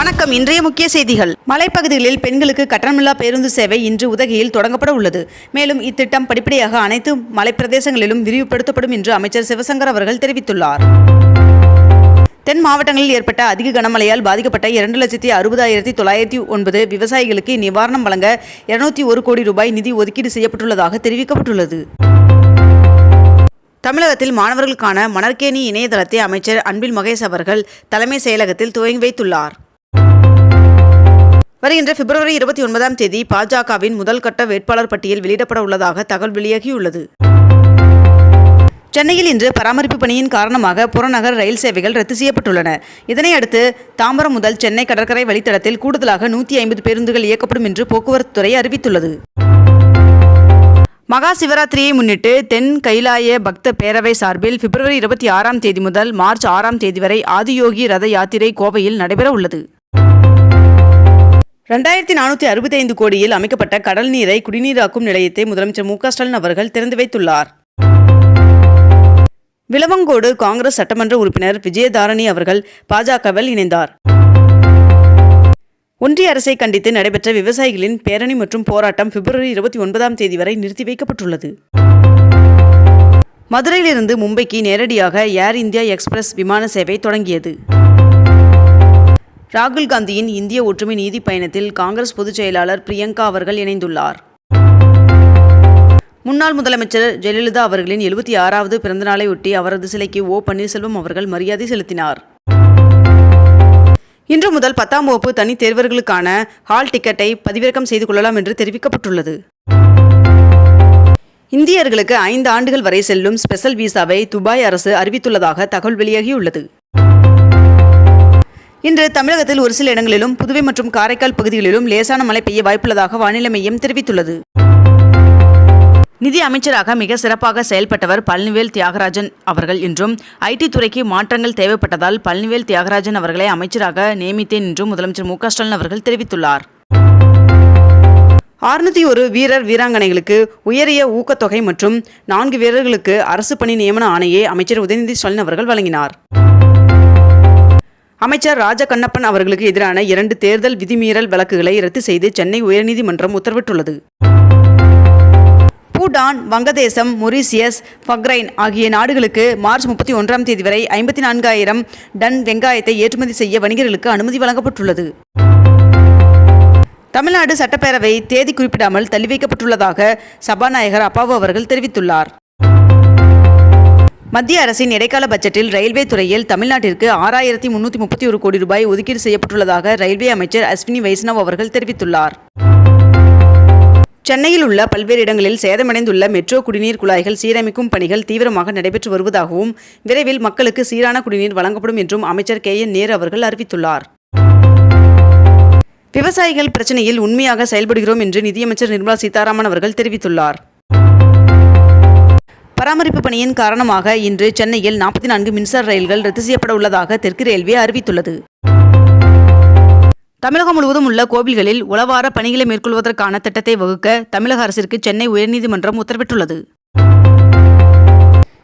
வணக்கம். இன்றைய முக்கிய செய்திகள். மலைப்பகுதிகளில் பெண்களுக்கு கட்டணமில்லா பேருந்து சேவை இன்று உதகையில் தொடங்கப்பட உள்ளது. மேலும் இத்திட்டம் படிப்படியாக அனைத்து மலைப்பிரதேசங்களிலும் விரிவுபடுத்தப்படும் என்று அமைச்சர் சிவசங்கர் அவர்கள் தெரிவித்துள்ளார். தென் மாவட்டங்களில் ஏற்பட்ட அதிக கனமழையால் பாதிக்கப்பட்ட இரண்டு லட்சத்தி அறுபதாயிரத்தி தொள்ளாயிரத்தி ஒன்பது விவசாயிகளுக்கு நிவாரணம் வழங்க இருநூத்தி ஒரு கோடி ரூபாய் நிதி ஒதுக்கீடு செய்யப்பட்டுள்ளதாக தெரிவிக்கப்பட்டுள்ளது. தமிழகத்தில் மாணவர்களுக்கான மணற்கேணி இணையதளத்தை அமைச்சர் அன்பில் மகேஷ் அவர்கள் தலைமை செயலகத்தில் துவங்கி வைத்துள்ளார். வருகின்ற பிப்ரவரி இருபத்தி ஒன்பதாம் தேதி பாஜகவின் முதல் கட்ட வேட்பாளர் பட்டியல் வெளியிடப்பட உள்ளதாக தகவல் வெளியாகியுள்ளது. சென்னையில் இன்று பராமரிப்பு பணியின் காரணமாக புறநகர் ரயில் சேவைகள் ரத்து செய்யப்பட்டுள்ளன. இதனை அடுத்து தாம்பரம் முதல் சென்னை கடற்கரை வழித்தடத்தில் கூடுதலாக நூற்றி ஐம்பது பேருந்துகள் இயக்கப்படும் என்று போக்குவரத்து துறை அறிவித்துள்ளது. மகா சிவராத்திரியை முன்னிட்டு தென் கைலாய பக்த பேரவை சார்பில் பிப்ரவரி இருபத்தி ஆறாம் தேதி முதல் மார்ச் ஆறாம் தேதி வரை ஆதியோகி ரத யாத்திரை கோவையில் நடைபெற உள்ளது. ரெண்டாயிரத்தி நானூற்றி அறுபத்தைந்து கோடியில் அமைக்கப்பட்ட கடல் நீரை குடிநீராக்கும் நிலையத்தை முதலமைச்சர் மு ஸ்டாலின் அவர்கள் திறந்து வைத்துள்ளார். விளவங்கோடு காங்கிரஸ் சட்டமன்ற உறுப்பினர் விஜயதாரணி அவர்கள் பாஜகவில் இணைந்தார். ஒன்றிய அரசை கண்டித்து நடைபெற்ற விவசாயிகளின் பேரணி மற்றும் போராட்டம் பிப்ரவரி இருபத்தி ஒன்பதாம் தேதி வரை நிறுத்தி வைக்கப்பட்டுள்ளது. மதுரையிலிருந்து மும்பைக்கு நேரடியாக ஏர் இந்தியா எக்ஸ்பிரஸ் விமான சேவை தொடங்கியது. ராகுல் காந்தியின் இந்திய ஒற்றுமை நீதி பயணத்தில் காங்கிரஸ் பொதுச் செயலாளர் பிரியங்கா அவர்கள் இணைந்துள்ளார். முன்னாள் முதலமைச்சர் ஜெயலலிதா அவர்களின் எழுபத்தி ஆறாவது பிறந்தநாளையொட்டி அவரது சிலைக்கு ஓ பன்னீர்செல்வம் அவர்கள் மரியாதை செலுத்தினார். இன்று முதல் பத்தாம் வகுப்பு தனித் தேர்வர்களுக்கான ஹால் டிக்கெட்டை பதிவிறக்கம் செய்து கொள்ளலாம் என்று தெரிவிக்கப்பட்டுள்ளது. இந்தியர்களுக்கு ஐந்து ஆண்டுகள் வரை செல்லும் ஸ்பெஷல் விசாவை துபாய் அரசு அறிவித்துள்ளதாக தகவல் வெளியாகியுள்ளது. இன்று தமிழகத்தில் ஒரு சில இடங்களிலும் புதுவை மற்றும் காரைக்கால் பகுதிகளிலும் லேசான மழை பெய்ய வாய்ப்புள்ளதாக வானிலை மையம் தெரிவித்துள்ளது. நிதி அமைச்சராக மிக சிறப்பாக செயல்பட்டவர் பழனிவேல் தியாகராஜன் அவர்கள். என்றும் ஐடி துறைக்கு மாற்றங்கள் தேவைப்பட்டதால் பழனிவேல் தியாகராஜன் அவர்களை அமைச்சராக நியமித்தேன் என்றும் முதலமைச்சர் மு ஸ்டாலின் அவர்கள் தெரிவித்துள்ளார். அறுநூத்தி ஒரு வீரர் வீராங்கனைகளுக்கு உயரிய ஊக்கத்தொகை மற்றும் நான்கு வீரர்களுக்கு அரசு பணி நியமன ஆணையை அமைச்சர் உதயநிதி ஸ்டாலின் அவர்கள் வழங்கினார். அமைச்சர் ராஜ கண்ணப்பன் அவர்களுக்கு எதிரான இரண்டு தேர்தல் விதிமீறல் வழக்குகளை ரத்து செய்து சென்னை உயர்நீதிமன்றம் உத்தரவிட்டுள்ளது. பூடான் வங்கதேசம் மொரீசியஸ் பக்ரைன் ஆகிய நாடுகளுக்கு மார்ச் முப்பத்தி ஒன்றாம் தேதி வரை ஐம்பத்தி நான்காயிரம் டன் வெங்காயத்தை ஏற்றுமதி செய்ய வணிகர்களுக்கு அனுமதி வழங்கப்பட்டுள்ளது. தமிழ்நாடு சட்டப்பேரவை தேதி குறிப்பிடாமல் தள்ளி வைக்கப்பட்டுள்ளதாக சபாநாயகர் அப்பாவு அவர்கள் தெரிவித்துள்ளார். மத்திய அரசின் இடைக்கால பட்ஜெட்டில் ரயில்வே துறையில் தமிழ்நாட்டிற்கு ஆறாயிரத்தி முன்னூற்றி முப்பத்தி ஒரு கோடி ரூபாய் ஒதுக்கீடு செய்யப்பட்டுள்ளதாக ரயில்வே அமைச்சர் அஸ்வினி வைஷ்ணவ் அவர்கள் தெரிவித்துள்ளார். சென்னையில் உள்ள பல்வேறு இடங்களில் சேதமடைந்துள்ள மெட்ரோ குடிநீர் குழாய்கள் சீரமைக்கும் பணிகள் தீவிரமாக நடைபெற்று வருவதாகவும் விரைவில் மக்களுக்கு சீரான குடிநீர் வழங்கப்படும் என்றும் அமைச்சர் கே என் நேரு அவர்கள் அறிவித்துள்ளார். விவசாயிகள் பிரச்சனையில் உண்மையாக செயல்படுகிறோம் என்று நிதியமைச்சர் நிர்மலா சீதாராமன் அவர்கள் தெரிவித்துள்ளார். பராமரிப்பு பணியின் காரணமாக இன்று சென்னையில் நாற்பத்தி நான்கு மின்சார ரயில்கள் ரத்து செய்யப்பட உள்ளதாக தெற்கு ரயில்வே அறிவித்துள்ளது. தமிழகம் முழுவதும் உள்ள கோவில்களில் உளவார பணிகளை மேற்கொள்வதற்கான திட்டத்தை வகுக்க தமிழக அரசிற்கு சென்னை உயர்நீதிமன்றம் உத்தரவிட்டுள்ளது.